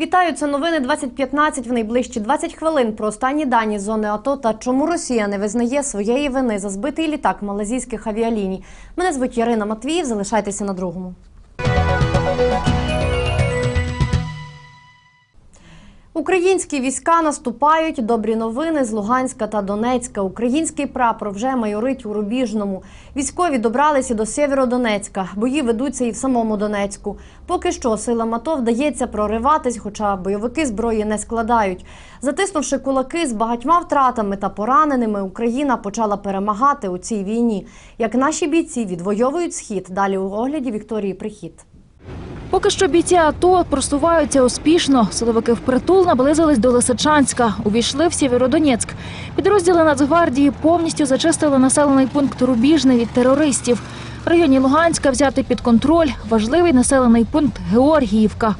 Вітаю, це новини 2015 в найближчі 20 хвилин про останні дані зони АТО та чому Росія не визнає своєї вини за збитий літак малазійських авіаліній. Мене звуть Ярина Матвіїв. Залишайтеся на другому. Українські війська наступають. Добрі новини з Луганська та Донецька. Український прапор вже майорить у Рубіжному. Військові добралися до Сєвєродонецька. Бої ведуться і в самому Донецьку. Поки що силам АТО вдається прориватись, хоча бойовики зброї не складають. Затиснувши кулаки з багатьма втратами та пораненими, Україна почала перемагати у цій війні. Як наші бійці відвоюють схід. Далі у огляді Вікторії Прихід. Поки що бійці АТО просуваються успішно. Силовики впритул наблизились до Лисичанська, увійшли в Сєвєродонецьк. Підрозділи Нацгвардії повністю зачистили населений пункт Рубіжний від терористів. В районі Луганська взяти під контроль важливий населений пункт Георгіївка.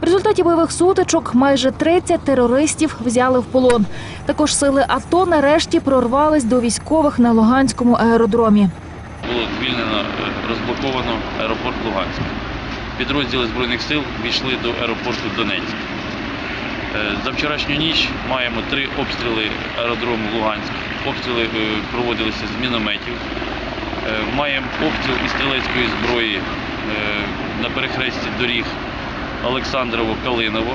В результаті бойових сутичок майже 30 терористів взяли в полон. Також сили АТО нарешті прорвались до військових на Луганському аеродромі. було звільнено, розблоковано аеропорт Луганськ. Підрозділи Збройних сил війшли до аеропорту Донецьк. Е, За вчорашню ніч маємо три обстріли аеродрому Луганськ. Обстріли е, проводилися з мінометів. Е, Маємо обстріл із стрілецької зброї на перехресті доріг Олександрово-Калиново.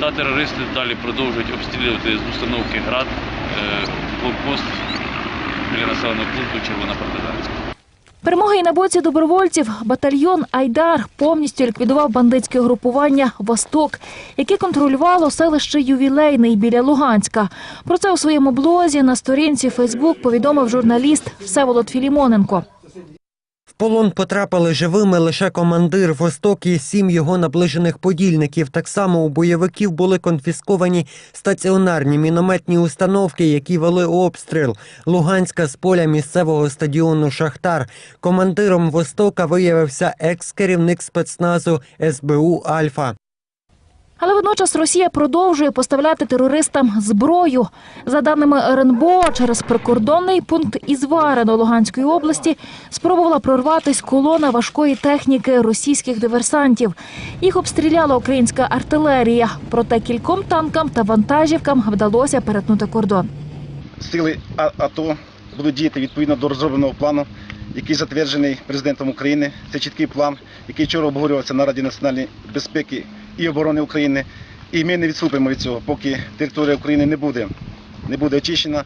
Та терористи далі продовжують обстрілювати з установки ГРАД блокпост біля населеного пункту Червона Партизанська. Перемога і на боці добровольців батальйон Айдар повністю ліквідував бандитське групування Восток, яке контролювало селище Ювілейний біля Луганська. Про це у своєму блозі на сторінці Фейсбук повідомив журналіст Всеволод Філімоненко. Полон потрапили живими лише командир Восток і сім його наближених подільників. Так само у бойовиків були конфісковані стаціонарні мінометні установки, які вели обстріл Луганська з поля місцевого стадіону Шахтар. Командиром Востока виявився екс-керівник спецназу СБУ Альфа. Але водночас Росія продовжує поставляти терористам зброю. За даними РНБО, через прикордонний пункт Ізварено Луганської області спробувала прорватись колона важкої техніки російських диверсантів. Їх обстріляла українська артилерія. Проте кільком танкам та вантажівкам вдалося перетнути кордон. сили АТО будуть діяти відповідно до розробленого плану, який затверджений президентом України. Це чіткий план, який вчора обговорювався на Раді національної безпеки і оборони України. І ми не відступимо від цього, поки територія України не буде, не буде очищена,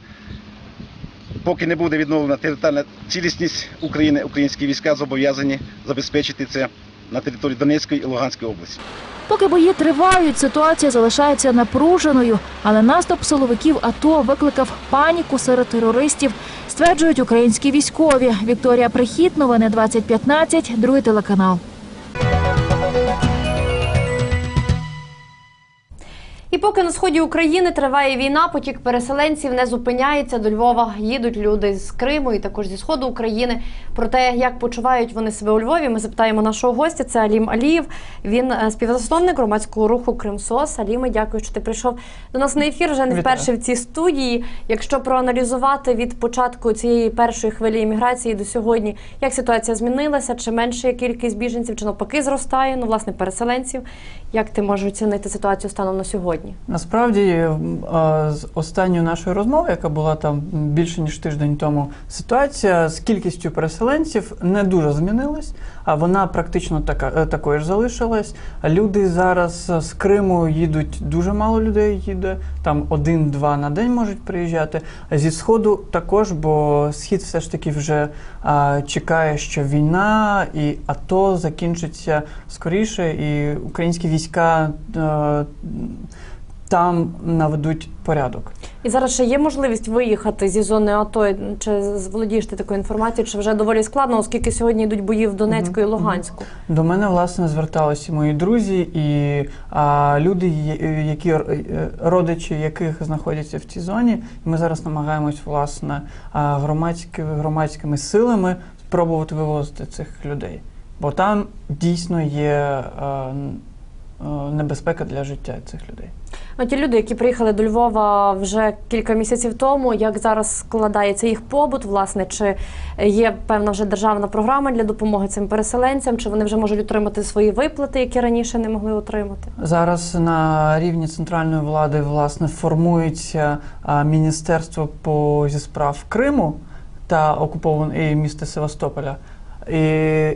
поки не буде відновлена територіальна цілісність України, українські війська зобов'язані забезпечити це на території Донецької і Луганської області. Поки бої тривають, ситуація залишається напруженою, але наступ силовиків АТО викликав паніку серед терористів, стверджують українські військові. Вікторія Прихід, новини 2015, другий телеканал. І поки на сході України триває війна, потік переселенців не зупиняється. До Львова їдуть люди з Криму і також зі сходу України. Про те, як почувають вони себе у Львові, ми запитаємо нашого гостя. Це Алім Алієв. Він е, співзасновник громадського руху Кримсос. Аліме, дякую, що ти прийшов до нас на ефір. Вже не Вітаю. вперше в цій студії. Якщо проаналізувати від початку цієї першої хвилі імміграції до сьогодні, як ситуація змінилася? Чи менше кількість біженців, чи навпаки зростає? Ну, власне, переселенців. Як ти можеш оцінити ситуацію станом на сьогодні? Насправді, з останньої нашої розмови, яка була там більше ніж тиждень тому, ситуація з кількістю переселенців не дуже змінилась, вона практично така е, такою ж залишилась. Люди зараз з Криму їдуть дуже мало людей їде, там один-два на день можуть приїжджати. А Зі сходу також, бо схід все ж таки вже а, чекає, що війна і АТО закінчиться скоріше, і українські війська. е, там наведуть порядок. І зараз ще є можливість виїхати зі зони АТО. Чи володієш ти такою інформацією, чи вже доволі складно, оскільки сьогодні йдуть бої в Донецьку і Луганську? До мене власне зверталися мої друзі і а, люди, які е, родичі яких знаходяться в цій зоні. І ми зараз намагаємось власне а, громадськи, громадськими силами спробувати вивозити цих людей. Бо там дійсно є. а, е, небезпека для життя цих людей. Ну, ті люди, які приїхали до Львова вже кілька місяців тому, як зараз складається їх побут, власне, чи є певна вже державна програма для допомоги цим переселенцям, чи вони вже можуть отримати свої виплати, які раніше не могли отримати? Зараз на рівні центральної влади власне формується міністерство по зі справ Криму та окупован і міста Севастополя,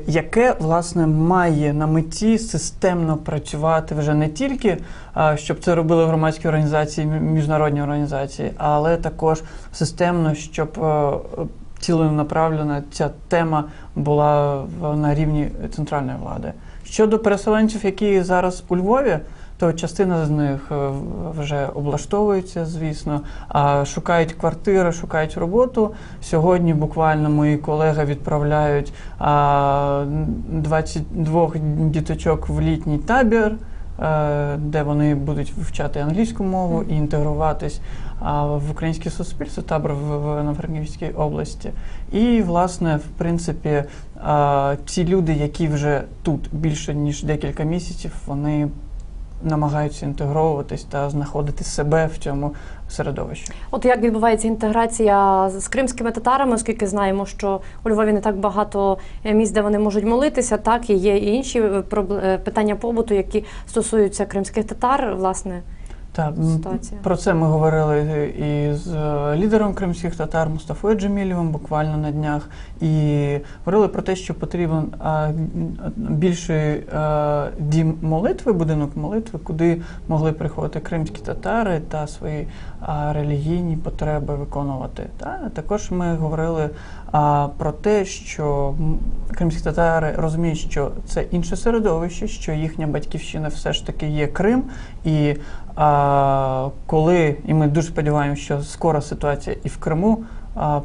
яке власне має на меті системно працювати вже не тільки щоб це робили громадські організації, міжнародні організації, але також системно, щоб е, ціленаправлена ця тема була на рівні центральної влади. Щодо переселенців, які зараз у Львові, то частина з них е, вже облаштовується, звісно, а шукають квартири, шукають роботу. Сьогодні буквально мої колеги відправляють а, 22 діточок в літній табір, е, де вони будуть вивчати англійську мову і інтегруватись в українське суспільство, табор в, в на Франківській області. І, власне, в принципі, ці люди, які вже тут більше ніж декілька місяців, вони намагаються інтегровуватись та знаходити себе в цьому середовищі. От як відбувається інтеграція з кримськими татарами, оскільки знаємо, що у Львові не так багато е, місць, де вони можуть молитися, так і є і інші е, е, питання побуту, які стосуються кримських татар, власне. Та Ситуація. про це ми говорили і з е, лідером кримських татар Мустафою Джемілєвим буквально на днях, і говорили про те, що потрібен а, більший е, дім молитви, будинок молитви, куди могли приходити кримські татари та свої а, релігійні потреби виконувати. Та також ми говорили а, про те, що кримські татари розуміють, що це інше середовище, що їхня батьківщина все ж таки є Крим, і а, коли, і ми дуже сподіваємося, що скоро ситуація і в Криму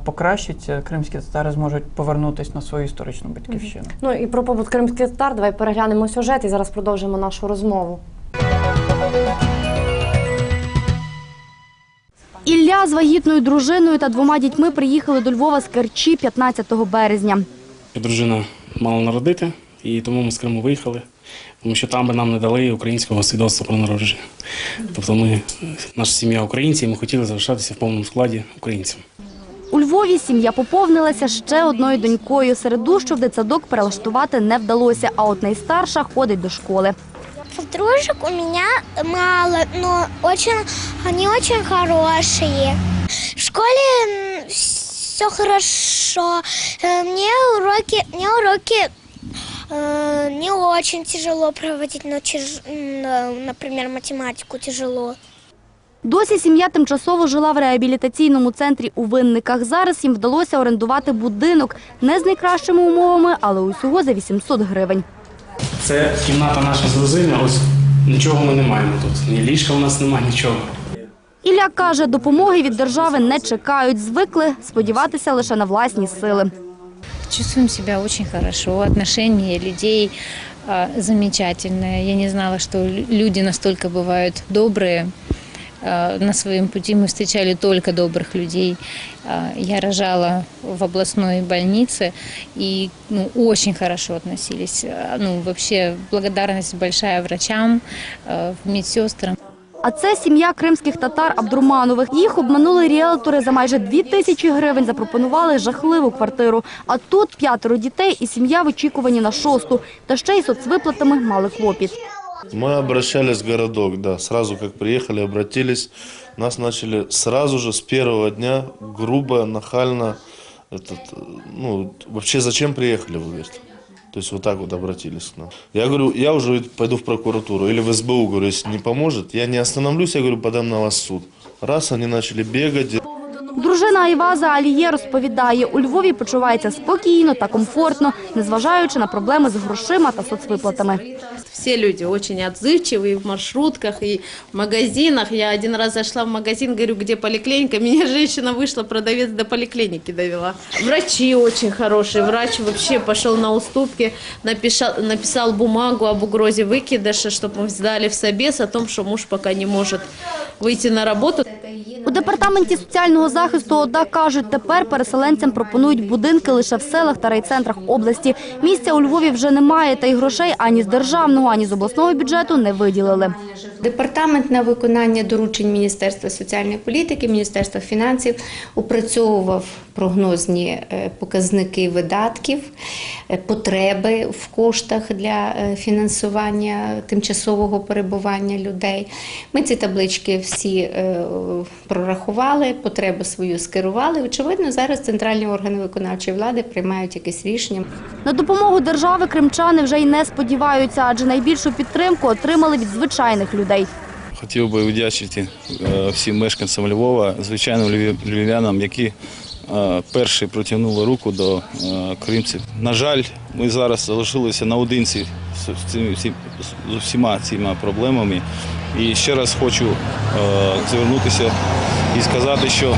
покращиться, кримські татари зможуть повернутися на свою історичну батьківщину. Ну і про побут кримських татар давай переглянемо сюжет і зараз продовжимо нашу розмову. Ілля з вагітною дружиною та двома дітьми приїхали до Львова з Керчі 15 березня. Дружина мала народити, і тому ми з Криму виїхали, тому що там би нам не дали українського свідоцтва про народження. Тобто ми, наша сім'я українці, і ми хотіли залишатися в повному складі українцям. У Львові сім'я поповнилася ще одною донькою. Середу, що в дитсадок перелаштувати не вдалося, а от найстарша ходить до школи. Подружек у меня мало, но очень, они очень хорошие. В школе все хорошо. Э, Мне уроки, мне уроки э, не очень тяжело проводить, но, тяж- м, э, например, математику тяжело. Досі сім'я тимчасово жила в реабілітаційному центрі у Винниках. Зараз їм вдалося орендувати будинок не з найкращими умовами, але усього за 800 гривень. Це кімната наша з дружини, ось нічого ми не маємо тут. Ні ліжка у нас немає, нічого. Ілля каже, допомоги від держави не чекають. Звикли сподіватися лише на власні сили. Чувствуем себя очень хорошо. Отношения людей а, замечательные. Я не знала, что лю- люди настолько бывают добрые. А, На своем пути мы встречали только добрых людей. Я рожала в областной больнице и ну, очень хорошо относились. Ну, вообще благодарность большая врачам, медсестрам. А це сім'я кримських татар Абдурманових. Їх обманули ріелтори за майже дві тисячі гривень. Запропонували жахливу квартиру. А тут п'ятеро дітей і сім'я в очікуванні на шосту. Та ще й соцвиплатами мали клопіт. Мы обращались в городок, да, сразу как приехали, обратились, нас начали сразу же с первого дня грубо, нахально, этот, э, ну, вообще зачем приехали, вы говорите? То есть вот так вот обратились к нам. Я говорю, я уже пойду в прокуратуру или в СБУ, говорю, если не поможет, я не остановлюсь, я говорю, подам на вас в суд. Раз они начали бегать, Дружина Айваза Аліє розповідає, у Львові почувається спокійно та комфортно, незважаючи на проблеми з грошима та соцвиплатами. Все люди очень отзывчивые в маршрутках и в магазинах. Я один раз зашла в магазин, говорю, где поликлиника. Меня женщина вышла, продавец до поликлиники довела. Врачи очень хорошие. Врач вообще пошел на уступки, написал, написал бумагу об угрозе выкидыша, чтобы мы сдали в собес о том, что муж пока не может выйти на работу. У департаменті соціального захисту ОДА кажуть, тепер переселенцям пропонують будинки лише в селах та райцентрах області. Місця у Львові вже немає, та й грошей ані з державного, ані з обласного бюджету не виділили. Департамент на виконання доручень Міністерства соціальної політики, Міністерства фінансів опрацьовував прогнозні е, показники видатків, е, потреби в коштах для е, фінансування тимчасового перебування людей. Ми ці таблички всі прорахували, потребу свою скерували. Очевидно, зараз центральні органи виконавчої влади приймають якесь рішення. На допомогу держави кримчани вже й не сподіваються, адже найбільшу підтримку отримали від звичайних людей. Хотів би вдячити е, всім мешканцям Львова, звичайним львів'янам, які перші протягнули руку до е, кримців. На жаль, ми зараз залишилися наодинці з усіма цими проблемами. І ще раз хочу е, звернутися і сказати, що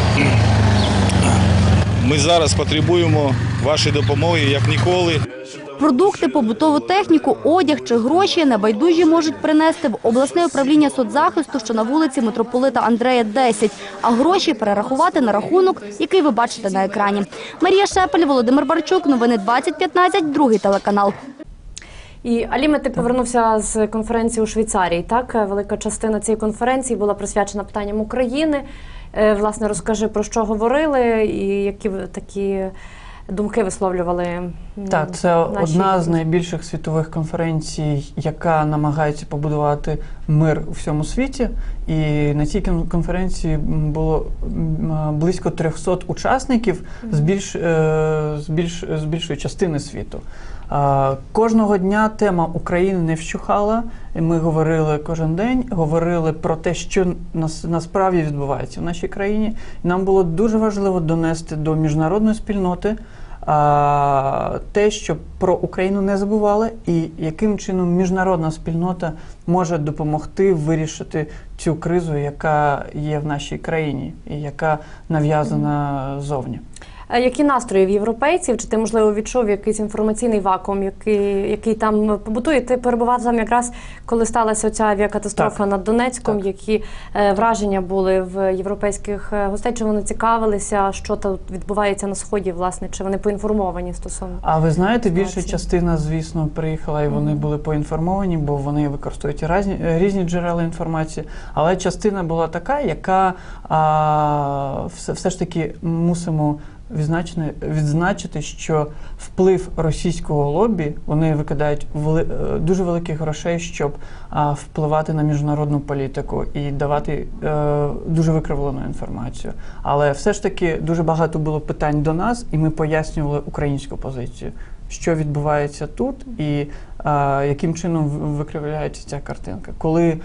ми зараз потребуємо вашої допомоги як ніколи. Продукти, побутову техніку, одяг чи гроші небайдужі можуть принести в обласне управління соцзахисту, що на вулиці митрополита Андрея 10, а гроші перерахувати на рахунок, який ви бачите на екрані. Марія Шепель, Володимир Барчук, новини 2015, другий телеканал. І Аліме, ти повернувся з конференції у Швейцарії. Так, велика частина цієї конференції була присвячена питанням України. Е, Власне, розкажи про що говорили і які такі думки висловлювали. Так, це наші- одна з найбільших світових конференцій, яка намагається побудувати мир у всьому світі. І на цій конференції було близько 300 учасників з більш, е, з більш з більшої частини світу. Кожного дня тема України не вщухала. Ми говорили кожен день, говорили про те, що нас насправді відбувається в нашій країні. Нам було дуже важливо донести до міжнародної спільноти те, щоб про Україну не забували, і яким чином міжнародна спільнота може допомогти вирішити цю кризу, яка є в нашій країні, і яка нав'язана зовні. Е, Які настрої в європейців? Чи ти можливо відчув якийсь інформаційний вакуум, який, який там побутує? Ти перебував там якраз коли сталася ця авіакатастрофа Так. над Донецьком. Так. Які е, враження були в європейських е, гостей? Чи вони цікавилися, що тут відбувається на сході? Власне, чи вони поінформовані стосовно? А ви знаєте, більша частина, звісно, приїхала і вони були поінформовані, бо вони використовують різні, різні джерела інформації. Але частина була така, яка а, все, все ж таки мусимо відзначити, відзначити, що вплив російського лобі вони викидають вели, е, дуже великих грошей, щоб а, впливати на міжнародну політику і давати е, дуже викривлену інформацію. Але все ж таки дуже багато було питань до нас, і ми пояснювали українську позицію. Що відбувається тут, і а, яким чином викривляється ця картинка? Коли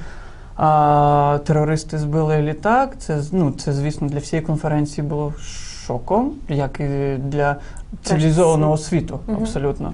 а, терористи збили літак, це ну, це звісно для всієї конференції було шоком, як і для цивілізованого світу, абсолютно.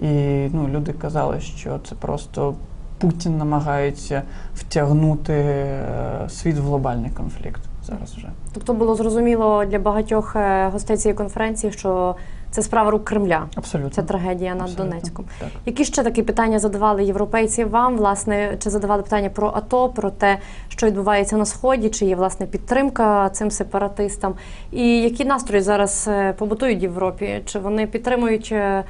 І ну, люди казали, що це просто Путін намагається втягнути е, світ в глобальний конфлікт зараз вже. Тобто було зрозуміло для багатьох е, гостей цієї конференції, що це справа рук Кремля. Абсолютно. Це трагедія над Абсолютно. Донецьком. Так. Які ще такі питання задавали європейці вам? Власне, чи задавали питання про АТО, про те, що відбувається на сході, чи є власне підтримка цим сепаратистам? І які настрої зараз е, побутують в Європі? Чи вони підтримують е,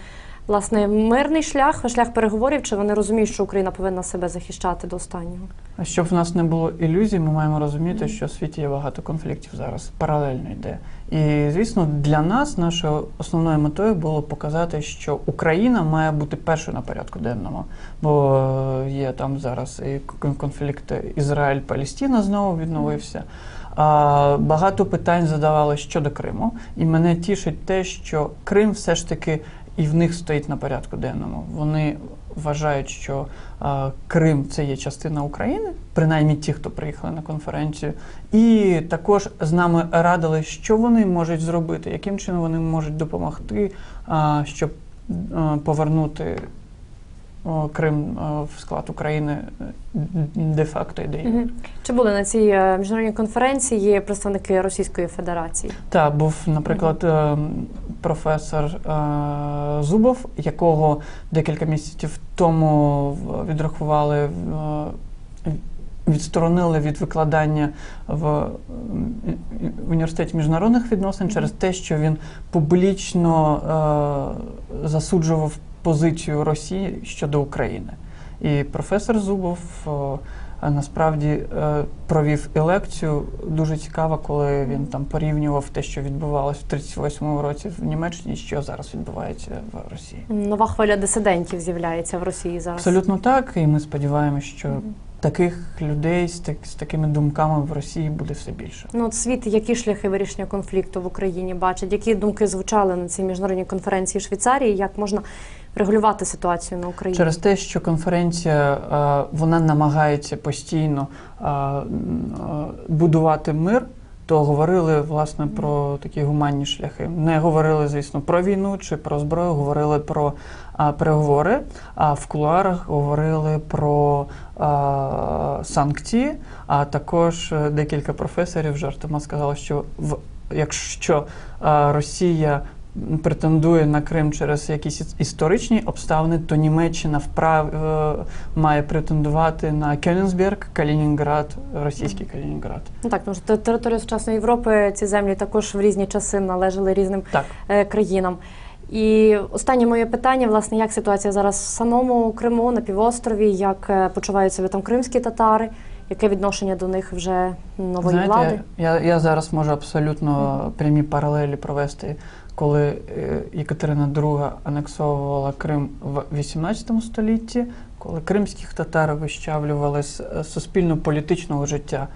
власне мирний шлях, шлях переговорів? Чи вони розуміють, що Україна повинна себе захищати до останнього? А щоб в нас не було ілюзій, ми маємо розуміти, що в світі є багато конфліктів зараз, паралельно йде. І звісно, для нас нашою основною метою було показати, що Україна має бути першою на порядку денному, бо е, є там зараз і конфлікт Ізраїль-Палестина знову відновився. А, багато питань задавали щодо Криму, і мене тішить те, що Крим все ж таки і в них стоїть на порядку денному. Вони вважають, що а, Крим це є частина України, принаймні ті, хто приїхали на конференцію, і також з нами радили, що вони можуть зробити, яким чином вони можуть допомогти, а, щоб а, повернути Крим в склад України е, де-факто і де юре. Мгм. Чи були на цій е, міжнародній конференції представники Російської Федерації? Так, був, наприклад, е, професор е, Зубов, якого декілька місяців тому відрахували е, відсторонили від викладання в і- і- університеті міжнародних відносин через те, що він публічно е, засуджував позицію Росії щодо України. І професор Зубов е, насправді е, провів і лекцію дуже цікаво, коли він там порівнював те, що відбувалося в 38-му році в Німеччині, і що зараз відбувається в Росії. Нова хвиля дисидентів з'являється в Росії зараз. Абсолютно так, і ми сподіваємося, що таких людей з, так, з такими думками в Росії буде все більше. Ну, от світ, які шляхи вирішення конфлікту в Україні бачить, які думки звучали на цій міжнародній конференції в Швейцарії, як можна регулювати ситуацію на Україні? Через те, що конференція е, вона намагається постійно е, е, будувати мир, то говорили власне про такі гуманні шляхи. Не говорили, звісно, про війну чи про зброю, говорили про а, переговори, а в кулуарах говорили про а, санкції. А також декілька професорів жартома сказали, що в якщо а, Росія претендує на Крим через якісь історичні обставини, то Німеччина вправ е, має претендувати на Кёнігсберг, Калінінград, російський Калінінград. Ну так, тому що територія сучасної Європи, ці землі також в різні часи належали різним Так. е, країнам. І останнє моє питання, власне, як ситуація зараз в самому Криму, на півострові, як е, почувають себе там кримські татари, яке відношення до них вже нової Знаєте, влади? я, я зараз можу абсолютно прямі паралелі провести, коли Екатерина II анексовувала Крим в 18 столітті, коли кримських татар вищавлювали з е, суспільно-політичного життя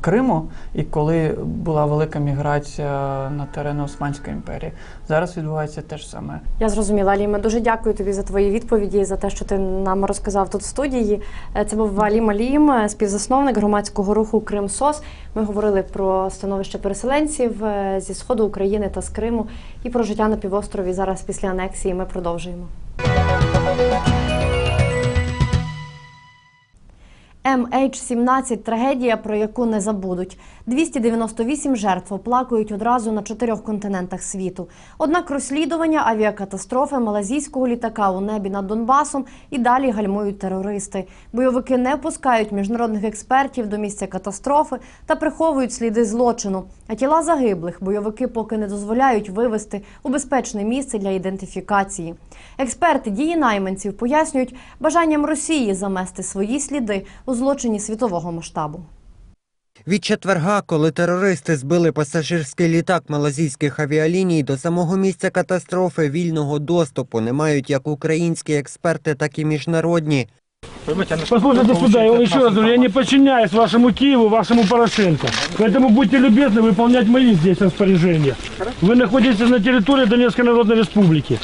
Криму, і коли була велика міграція на терени Османської імперії. Зараз відбувається те ж саме. Я зрозуміла, Аліма. Дуже дякую тобі за твої відповіді і за те, що ти нам розказав тут в студії. Е, Це був Алім Алім, е, співзасновник громадського руху Крим СОС. Ми говорили про становище переселенців е, зі сходу України та з Криму і про життя на півострові. Зараз після анексії ми продовжуємо. MH17 – трагедія, про яку не забудуть. 298 жертв оплакують одразу на чотирьох континентах світу. Однак розслідування авіакатастрофи малазійського літака у небі над Донбасом і далі гальмують терористи. Бойовики не впускають міжнародних експертів до місця катастрофи та приховують сліди злочину. А тіла загиблих бойовики поки не дозволяють вивести у безпечне місце для ідентифікації. Експерти дії найманців пояснюють бажанням Росії замести свої сліди у злочині світового масштабу. Від четверга, коли терористи збили пасажирський літак малазійських авіаліній, до самого місця катастрофи вільного доступу не мають як українські експерти, так і міжнародні. Послушайте сюда, я вам еще раз говорю, я не подчиняюсь вашему Киеву, вашему Порошенко. Поэтому будьте любезны выполнять мои здесь распоряжения. Вы находитесь на территории Донецкой Народной Республики.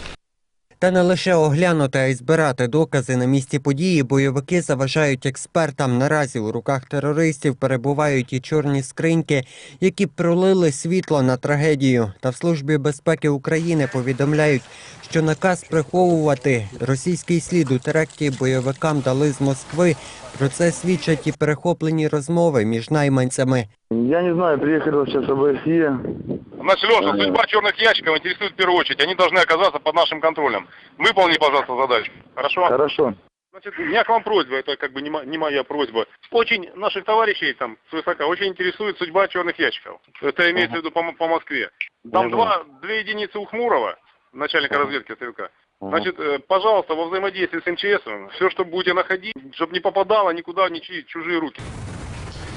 Та не лише оглянути, а й збирати докази на місці події бойовики заважають експертам. Наразі у руках терористів перебувають і чорні скриньки, які пролили світло на трагедію. Та в службі безпеки України повідомляють, що наказ приховувати російський слід у теракті бойовикам дали з Москви. Про це свідчать і перехоплені розмови між найманцями. Я не знаю, приехали сейчас ОБСЕ. Значит, Леша, судьба черных ящиков интересует в первую очередь. Они должны оказаться под нашим контролем. Выполни, пожалуйста, задачу. Хорошо? Хорошо. Значит, у меня к вам просьба, это как бы не, не моя просьба. Очень наших товарищей там с высока очень интересует судьба черных ящиков. Это имеется в виду по, по Москве. Там Ага. два, две единицы у Хмурова, начальника разведки СВК. Значит, э, пожалуйста, во взаимодействии с МЧС, все, что будете находить, чтобы не попадало никуда ни чьи- чужие руки.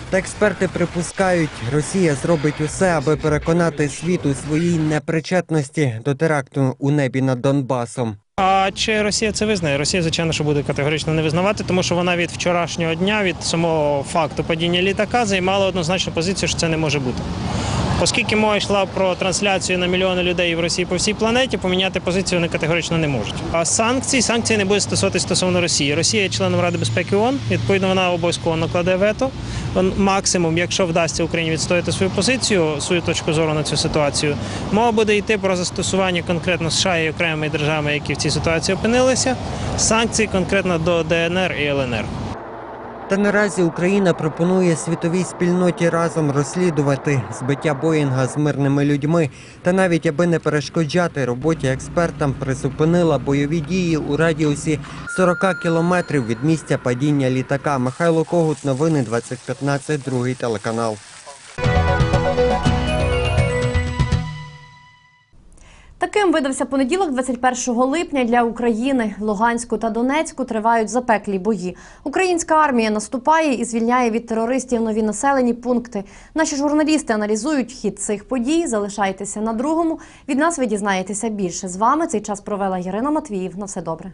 Та експерти припускають, Росія зробить усе, аби переконати світ у своїй непричетності до теракту у небі над Донбасом. А чи Росія це визнає? Росія, звичайно, що буде категорично не визнавати, тому що вона від вчорашнього дня, від самого факту падіння літака, займала однозначну позицію, що це не може бути. Оскільки мова йшла про трансляцію на мільйони людей в Росії по всій планеті, поміняти позицію вони категорично не можуть. А санкції санкції не будуть стосуватися стосовно Росії. Росія є членом Ради безпеки ООН, відповідно, вона обов'язково накладе вето. Максимум, якщо вдасться Україні відстояти свою позицію, свою точку зору на цю ситуацію, мова буде йти про застосування конкретно США і окремими державами, які в цій ситуації опинилися, санкцій конкретно до ДНР і ЛНР. Та наразі Україна пропонує світовій спільноті разом розслідувати збиття Боїнга з мирними людьми та навіть аби не перешкоджати роботі експертам, призупинила бойові дії у радіусі 40 кілометрів від місця падіння літака. Михайло Когут, новини 2015, другий телеканал. Таким видався понеділок, 21 липня для України. Луганську та Донецьку тривають запеклі бої. Українська армія наступає і звільняє від терористів нові населені пункти. Наші журналісти аналізують хід цих подій. Залишайтеся на другому. Від нас ви дізнаєтеся більше. З вами цей час провела Ірина Матвіїв. На все добре.